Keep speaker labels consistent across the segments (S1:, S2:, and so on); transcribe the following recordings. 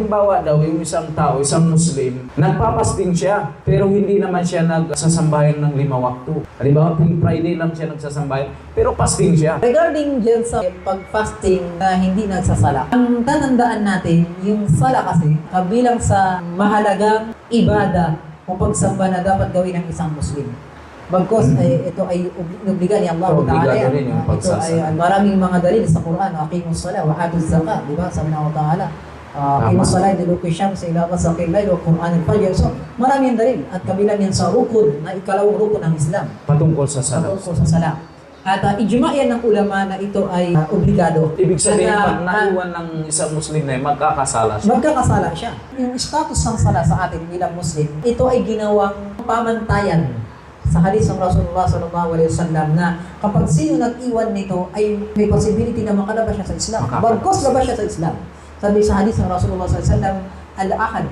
S1: halimbawa daw, yung isang tao, isang Muslim, nagpapasting siya, pero hindi naman siya nagsasambahin ng lima waktu. Halimbawa, tuwing Friday lang siya nagsasambahin, pero fasting siya.
S2: Regarding dyan sa pag-fasting na hindi nagsasala, ang tanandaan natin, yung sala kasi, kabilang sa mahalagang ibada o pagsamba na dapat gawin ng isang Muslim. Bagkos ay ito ay ob- obliga ni Allah
S1: Obligado
S2: Ta'ala. ito ay maraming mga dalil sa Quran, aqimus sala wa atuz zakat, di ba? Sabi ng Allah Ta'ala. Uh, aqimus sala diluki syams ila ghasaqil layl wa Quran al-fajr. So, maraming dalil at kabilang yan sa rukun na ikalawang rukun ng Islam.
S1: Patungkol sa
S2: Sa
S1: salat.
S2: tungkol sa sala. At uh, ijma yan ng ulama na ito ay ah, obligado.
S1: Ibig sabihin,
S2: At,
S1: pag
S2: ah,
S1: naiwan ng isang Muslim na magkakasala siya.
S2: Magkakasala siya. Yung status ng sala sa atin bilang Muslim, ito ay ginawang pamantayan sa hadith ng Rasulullah sallallahu alaihi wasallam na kapag sino nag-iwan nito ay may possibility na makalabas siya sa Islam. Bagkos labas siya sa Islam. Sabi sa hadith ng Rasulullah sallallahu alaihi wasallam, al-ahad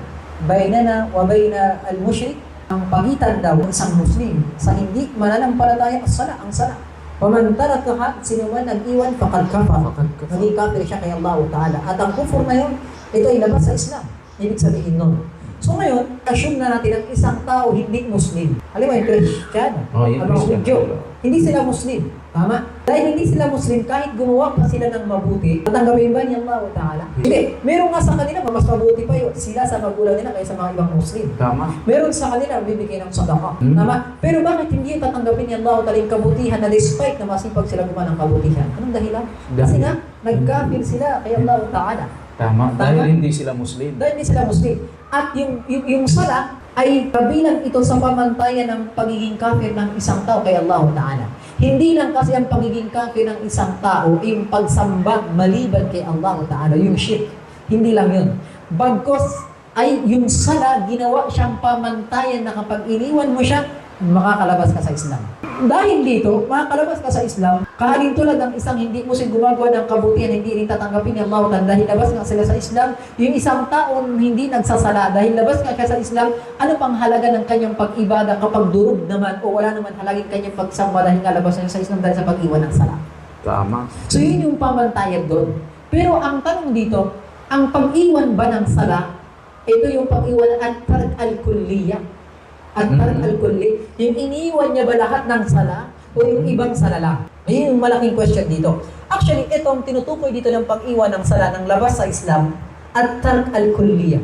S2: bainana wa baina al-mushrik ang pagitan daw ng isang Muslim sa hindi mananampalataya ang sala, ang sala. Paman tarakaha, sino man nag-iwan, fakad kafar. Naging kafir siya kay Allah Ta'ala. At ang kufur na yun, ito ay labas sa Islam. Ibig sabihin nun. So ngayon, assume na natin ang isang tao hindi Muslim. Alam mo yung Kristiyano,
S1: Oh, yung.
S2: Hudyo, hindi sila Muslim. Tama? Dahil hindi sila Muslim, kahit gumawa pa sila ng mabuti, tatanggapin ba niya Allah Ta'ala? Hindi. Meron nga sa kanila, mas mabuti pa yun, sila sa magulang nila kaysa mga ibang Muslim.
S1: Tama.
S2: Meron sa kanila bibigyan ng sadaka.
S1: Hmm.
S2: Tama? Pero bakit hindi tatanggapin ni Allah Ta'ala yung kabutihan na despite na masipag sila gumawa ng kabutihan? Anong dahilan? Kasi
S1: Dahil-
S2: nga, nagkafir sila kay Allah Ta'ala.
S1: Tama.
S2: Tama.
S1: Dahil hindi sila Muslim.
S2: Dahil hindi sila Muslim. At yung, yung, yung sala ay kabilang ito sa pamantayan ng pagiging kafir ng isang tao kay Allah Ta'ala. Hindi lang kasi ang pagiging kafir ng isang tao yung pagsamba maliban kay Allah Ta'ala, yung shirk. Hindi lang yun. Bagkos ay yung sala, ginawa siyang pamantayan na kapag iniwan mo siya, makakalabas ka sa Islam. Dahil dito, makakalabas ka sa Islam, kahalin tulad ng isang hindi mo gumagawa ng kabutihan, hindi rin tatanggapin ni Allah Ta'ala dahil labas nga sila sa Islam, yung isang taon hindi nagsasala dahil labas nga ka sa Islam, ano pang halaga ng kanyang pag-ibada kapag durog naman o wala naman halaging kanyang pagsamba dahil nga labas niya sa Islam dahil sa pag-iwan ng sala.
S1: Tama.
S2: So yun yung pamantayan doon. Pero ang tanong dito, ang pag-iwan ba ng sala, ito yung pag-iwan at tark al-kulliya. At tark
S1: Mhm.
S2: al-kulli, yung iniwan niya ba lahat ng sala o yung ibang sala lang? Ayun yung malaking question dito. Actually, ito ang tinutukoy dito ng pag-iwan ng sala ng labas sa Islam at tark al-kulliya.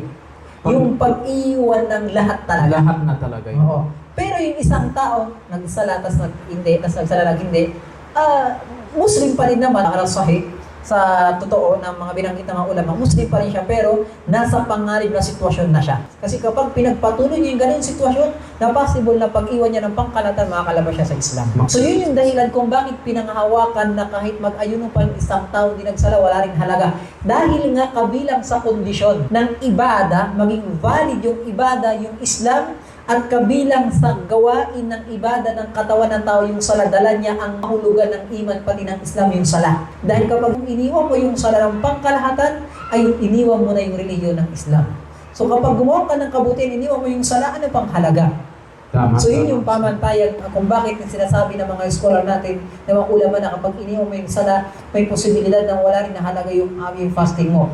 S2: Yung pag-iwan ng lahat talaga.
S1: Lahat na talaga yun.
S2: Oo. Pero yung isang tao, nagsala, tas nag hindi, tas nagsala, nag hindi, ah, Muslim pa rin naman, aral sahih, sa totoo ng mga binanggit ng mga ulama, Muslim pa rin siya, pero nasa pangarib na sitwasyon na siya. Kasi kapag pinagpatuloy niya yung ganun sitwasyon, na possible na pag-iwan niya ng pangkalatan, makakalabas siya sa Islam. So yun yung dahilan kung bakit pinangahawakan na kahit mag-ayuno pa yung isang tao di nagsala, wala rin halaga. Dahil nga kabilang sa kondisyon ng ibada, maging valid yung ibada, yung Islam, at kabilang sa gawain ng ibada ng katawan ng tao yung sala, dala niya ang mahulugan ng iman pati ng Islam yung sala. Dahil kapag iniwan mo yung sala ng pangkalahatan, ay iniwan mo na yung relihiyon ng Islam. So kapag gumawa ka ng kabutihan, iniwan mo yung sala, ano pang halaga?
S1: Tama.
S2: So yun yung pamantayan uh, kung bakit yung sinasabi ng mga scholar natin na mga ulama na kapag iniwan mo yung sala, may posibilidad na wala rin nahalaga yung aming fasting mo.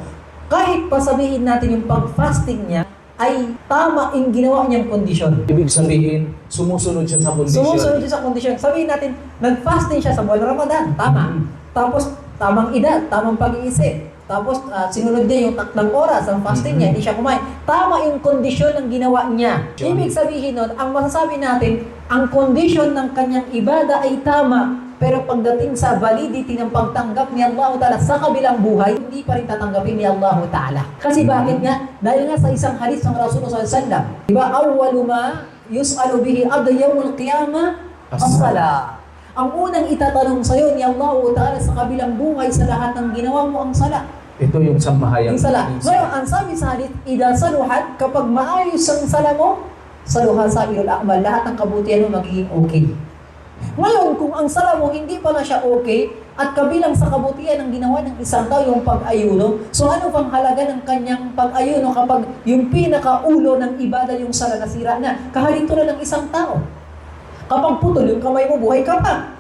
S2: Kahit pa sabihin natin yung pag-fasting niya, ay tama yung ginawa niyang kondisyon.
S1: Ibig sabihin, sumusunod siya sa kondisyon.
S2: Sumusunod siya sa kondisyon. Sabihin natin, nag-fasting siya sa buwan ng Ramadan. Tama.
S1: Mhm.
S2: Tapos, tamang edad, tamang pag-iisip. Tapos, ah, sinunod niya yung tatlong oras ang fasting niya,
S1: Mhm.
S2: hindi siya kumain. Tama yung kondisyon ng ginawa niya.
S1: Sure.
S2: Ibig sabihin nun, ang masasabi natin, ang kondisyon ng kanyang ibada ay tama. Pero pagdating sa validity ng pagtanggap ni Allah Ta'ala sa kabilang buhay, hindi pa rin tatanggapin ni Allah Ta'ala. Kasi bakit nga? Dahil nga sa isang hadith ng Rasulullah SAW, di ba, awwalu ma yus'alu bihi abda yawmul qiyamah as-sala. Ang unang itatanong sa iyo ni Allah Ta'ala sa kabilang buhay sa lahat ng ginawa mo ang sala.
S1: Ito yung samahayang.
S2: Yung sala. Ngayon, ang sabi sa hadith, ida saluhat, kapag maayos ang sala mo, saluhan sa ilul akmal, lahat ng kabutihan mo magiging okay. Ngayon, kung ang sala mo hindi pala siya okay, at kabilang sa kabutihan ng ginawa ng isang tao yung pag-ayuno, so ano pang halaga ng kanyang pag-ayuno kapag yung pinakaulo ng ibada yung sala nasira na, kahalito na ng isang tao. Kapag putol yung kamay mo, buhay ka pa.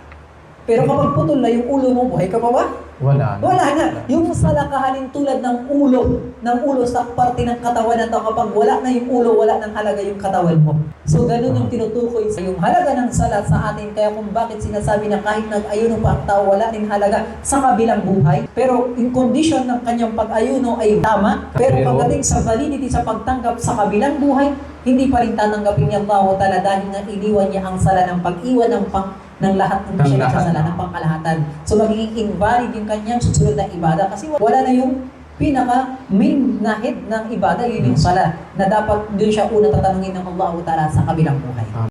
S2: Pero kapag putol na yung ulo mo, buhay ka pa ba?
S1: Wala. na.
S2: Wala na. Yung sala kahalin tulad ng ulo, ng ulo sa parte ng katawan ng tao. Kapag wala na yung ulo, wala nang halaga yung katawan mo. So, ganun yung tinutukoy sa yung halaga ng sala sa atin. Kaya kung bakit sinasabi na kahit nag-ayuno pa ang tao, wala rin halaga sa kabilang buhay. Pero in condition ng kanyang pag-ayuno ay tama. Pero
S1: Pero-
S2: pagdating sa validity sa pagtanggap sa kabilang buhay, hindi pa rin tatanggapin niya Allah Ta'ala dahil nga iniwan niya ang sala ng pag-iwan ng pang ng lahat
S1: ng
S2: siya
S1: lahat.
S2: nagsasala ng pangkalahatan. So magiging invalid yung kanyang susunod na ibada kasi wala na yung pinaka main na head ng ibada, yun yung sala na dapat doon siya una tatanungin ng Allah Ta'ala sa kabilang buhay.